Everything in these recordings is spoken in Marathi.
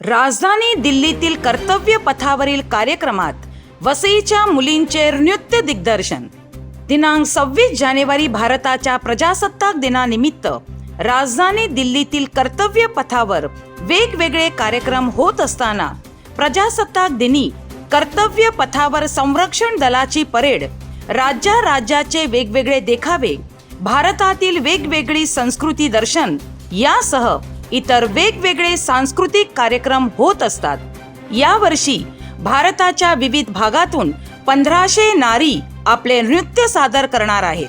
राजधानी दिल्लीतील कर्तव्य पथावरील कार्यक्रमात वसईच्या मुलींचे नृत्य दिग्दर्शन. दिनांक सव्वीस जानेवारी भारताच्या प्रजासत्ताक दिनानिमित्त राजधानी दिल्लीतील कर्तव्य पथावर वेगवेगळे कार्यक्रम होत असताना प्रजासत्ताक दिनी कर्तव्य पथावर संरक्षण दलाची परेड राज्या राज्याचे वेगवेगळे देखावे भारतातील वेगवेगळी संस्कृती दर्शन यासह इतर वेगवेगळे सांस्कृतिक कार्यक्रम होत असतात. यावर्षी भारताच्या विविध भागातून पंधराशे नारी आपले नृत्य सादर करणार आहेत.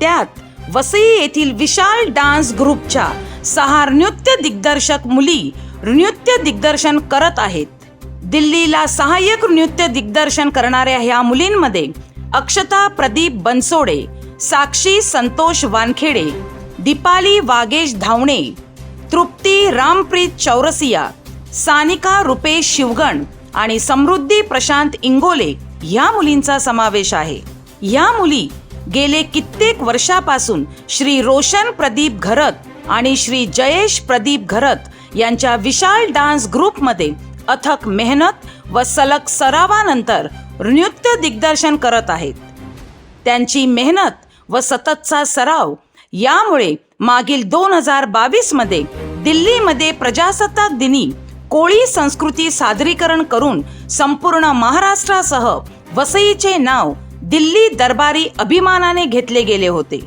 त्यात वसई येथील विशाल डान्स ग्रुपच्या सहा नृत्य दिग्दर्शक मुली नृत्य दिग्दर्शन करत आहेत. दिल्लीला सहाय्यक नृत्य दिग्दर्शन करणाऱ्या ह्या मुलींमध्ये अक्षता प्रदीप बनसोडे साक्षी संतोष वानखेडे दीपाली वागेश धावणे तृप्ती रामप्रीत चौरसिया सानिका रुपेश शिवगण आणि समृद्धी प्रशांत इंगोले ह्या मुलींचा समावेश आहे. ह्या मुली गेले कित्येक वर्षापासून श्री रोशन प्रदीप घरत आणि श्री जयेश प्रदीप घरत यांच्या विशाल डान्स ग्रुपमध्ये अथक मेहनत व सलग सरावानंतर नृत्य दिग्दर्शन करत आहेत. त्यांची मेहनत व सततचा सराव यामुळे मागील दोन हजार बावीसमध्ये दिल्लीमध्ये प्रजासत्ताक दिनी कोळी संस्कृती सादरीकरण करून संपूर्ण महाराष्ट्रासह वसईचे नाव दिल्ली दरबारी अभिमानाने घेतले गेले होते.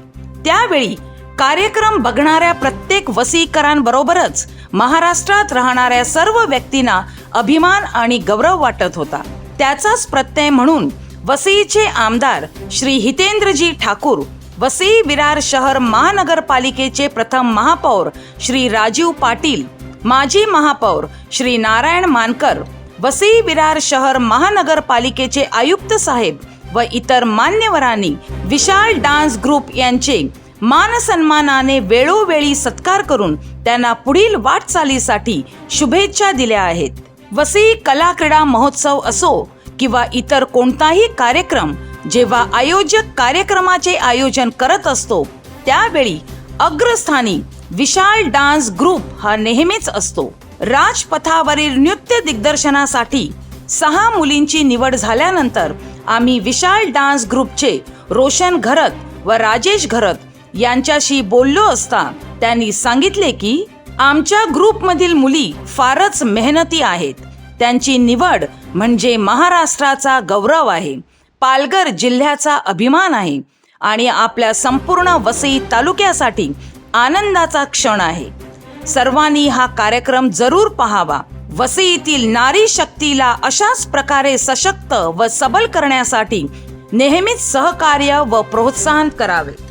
त्यावेळी कार्यक्रम बघणाऱ्या प्रत्येक वसईकरांबरोबरच महाराष्ट्रात राहणाऱ्या सर्व व्यक्तींना अभिमान आणि गौरव वाटत होता. त्याचाच प्रत्यय म्हणून वसईचे आमदार श्री हितेंद्रजी ठाकूर वसई विरार शहर महानगरपालिकेचे प्रथम महापौर श्री राजीव पाटील माजी महापौर श्री नारायण मानकर वसई विरार शहर महानगरपालिकेचे आयुक्त साहेब व इतर मान्यवरांनी विशाल डान्स ग्रुप यांचे मानसन्मानाने वेळोवेळी सत्कार करून त्यांना पुढील वाटचालीसाठी शुभेच्छा दिल्या आहेत. वसई कला क्रीडा महोत्सव असो किंवा इतर कोणताही कार्यक्रम जेव्हा आयोजक कार्यक्रमाचे आयोजन करत असतो त्यावेळी अग्रस्थानी विशाल डान्स ग्रुप हा नेहमीच असतो. राजपथावरील नृत्य दिग्दर्शनासाठी सहा मुलींची निवड झाल्यानंतर आम्ही विशाल डान्स ग्रुपचे रोशन घरत व राजेश घरत यांच्याशी बोललो असता त्यांनी सांगितले की आमच्या ग्रुपमधील मुली फारच मेहनती आहेत. त्यांची निवड म्हणजे महाराष्ट्राचा गौरव आहे. पालघर जिल्ह्याचा अभिमान आहे आणि आपल्या संपूर्ण वसई तालुक्यासाठी आनंदाचा क्षण आहे. सर्वांनी हा कार्यक्रम जरूर पहावा. वसईतील नारी शक्तीला अशाच प्रकारे सशक्त व सबल करण्यासाठी नेहमीच सहकार्य व प्रोत्साहन करावे.